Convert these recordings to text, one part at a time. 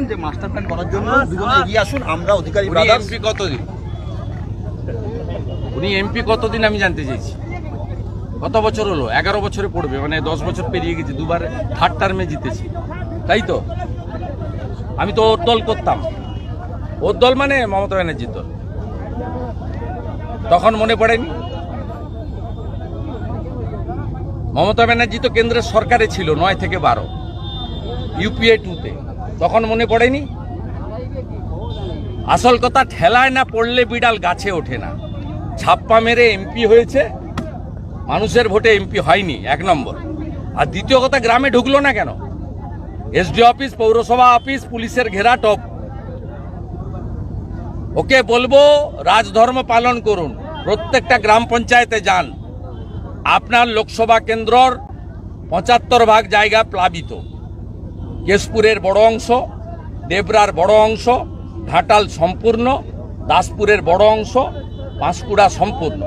বলেছেন যে master plan করার জন্য দুজনে এগিয়ে আসুন আমরা অধিকারী ব্রাদার্স এমপি কতদিন? উনি এমপি কতদিন আমি জানতে চাইছি। কত বছর হলো? এগারো বছরে পড়বে মানে দশ বছর পেরিয়ে গেছে দুবার থার্ড টার্মে জিতেছি। তাই তো? আমি তো ওর দল করতাম। ওর দল মানে মমতা ব্যানার্জির দল। তখন মনে পড়েনি? মমতা ব্যানার্জি তো কেন্দ্রের সরকারে ছিল নয় থেকে বারো। ইউপিএ টুতে তখন মনে পড়েনি? আসল কথা, ঠেলায় না পড়লে বিড়াল গাছে ওঠে না। ছাপ্পা মেরে এমপি হয়েছে, মানুষের ভোটে এমপি হয়নি, এক নম্বর। আর দ্বিতীয় কথা, গ্রামে ঢুকলো না কেন? এসডি অফিস, পৌরসভা অফিস, পুলিশের ঘেরা টপ। ওকে বলব, রাজধর্ম পালন করুন, প্রত্যেকটা গ্রাম পঞ্চায়েতে যান। আপনার লোকসভা কেন্দ্রর পঁচাত্তর ভাগ জায়গা প্লাবিত। কেশপুরের বড় অংশ দেবরার বড় অংশ ঘাটাল সম্পূর্ণ দাসপুরের বড় অংশ পাঁশকুড়া সম্পূর্ণ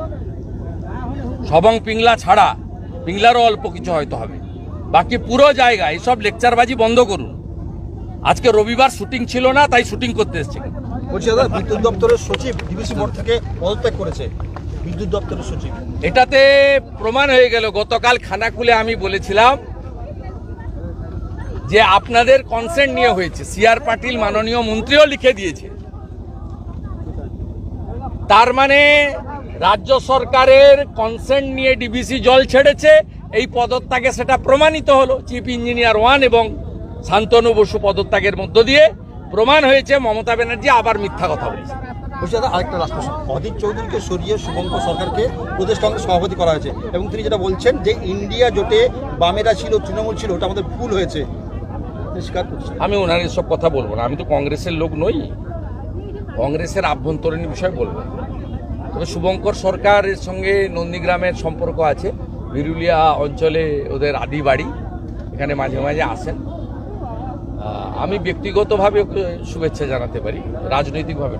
সবং পিংলা ছাড়া পিংলারও অল্প কিছু হয়তো হবে বাকি পুরো জায়গা এইসব লেকচারবাজি বন্ধ করুন আজকে রবিবার শুটিং ছিল না তাই শুটিং করতে এসছে বিদ্যুৎ দপ্তরের সচিব ডিবিসি বোর্ড থেকে পদত্যাগ করেছে বিদ্যুৎ দপ্তরের সচিব এটাতে প্রমাণ হয়ে গেল গতকাল খানা খুলে আমি বলেছিলাম যে আপনাদের কনসেন্ট নিয়ে হয়েছে। সিআর পাটিল মাননীয় মন্ত্রীও লিখে দিয়েছে। তার মানে রাজ্য সরকারের কনসেন্ট নিয়ে ডিবিসি জল ছেড়েছে। এই পদত্যাগে সেটা প্রমাণিত হলো। চিফ ইঞ্জিনিয়ার ওয়ান এবং শান্তনু বসু পদত্যাগের মধ্য দিয়ে প্রমাণ হয়েছে। মমতা ব্যানার্জি আবার মিথ্যা কথা বলেছে। আরেকটা প্রশ্ন। অজিত চৌধুরীকে সরিয়ে শুভঙ্কর সরকারকে প্রদেশ কংগ্রেস সভাপতি করা হয়েছে। এবং তিনি যেটা বলছেন যে, ইন্ডিয়া জোটে বামেরা ছিল, তৃণমূল ছিল, ওটা আমাদের ভুল হয়েছে। তিনি স্বীকার করছেন আমি ওনার এসব কথা বলব না। আমি তো কংগ্রেসের লোক নই। কংগ্রেসের আভ্যন্তরীণ বিষয় বলব। তবে শুভঙ্কর সরকারের সঙ্গে নন্দীগ্রামের সম্পর্ক আছে। বিরুলিয়া অঞ্চলে ওদের আদি বাড়ি। এখানে মাঝে মাঝে আসেন। আমি ব্যক্তিগতভাবে শুভেচ্ছা জানাতে পারি। রাজনৈতিকভাবে